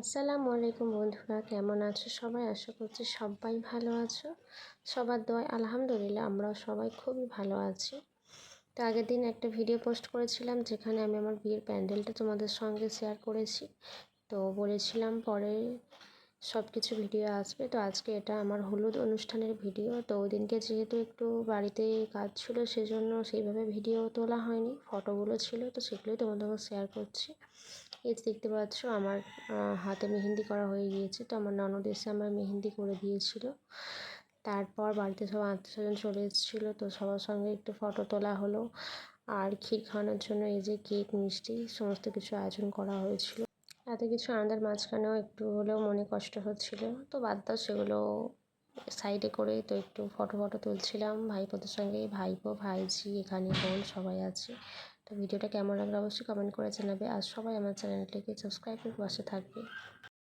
আসসালামু আলাইকুম বন্ধুরা, কেমন আছো সবাই? আশা করছি সবাই ভালো আছো। সবার দোয়ায় আলহামদুলিল্লাহ আমরাও সবাই খুবই ভালো আছি। তো আগের দিন একটা ভিডিও পোস্ট করেছিলাম, যেখানে আমি আমার বিয়ের প্যান্ডেলটা তোমাদের সঙ্গে শেয়ার করেছি। তো বলেছিলাম পরে সব কিছু ভিডিও আসবে। তো আজকে এটা আমার হলুদ অনুষ্ঠানের ভিডিও। তো ওই দিনকে যেহেতু একটু বাড়িতে কাজ ছিল, সেজন্য সেইভাবে ভিডিও তোলা হয়নি, ফটোগুলো ছিল, তো সেগুলোই তোমাদের শেয়ার করছি। এই দেখতে পাচ্ছ আমার হাতে মেহেন্দি করা হয়ে গিয়েছে। তো আমার ননদ এসে আমার মেহেন্দি করে দিয়েছিল। তারপর বাড়িতে সব আত্মীয়স্বজন চলে এসেছিল। তো সবার সঙ্গে একটু ফটো তোলা হলো। আর ক্ষীর খাওয়ানোর জন্য এই যে কেক মিষ্টি সমস্ত কিছু আয়োজন করা হয়েছিল। এত কিছু আনন্দের মাঝখানেও একটু হলেও মনে কষ্ট হচ্ছিল। তো বাদ দাও সেগুলো সাইডে করে তো একটু ফটো ফটো তুলছিলাম। ভাইপোদের সঙ্গে, ভাইপো, ভাইঝি, এখানে বোন সবাই আছে। তো ভিডিওটা কেমন লাগল অবশ্যই কমেন্ট করে জানাবে। আর সবাই আমার চ্যানেলটিকে সাবস্ক্রাইব করে পাশে থাকবে।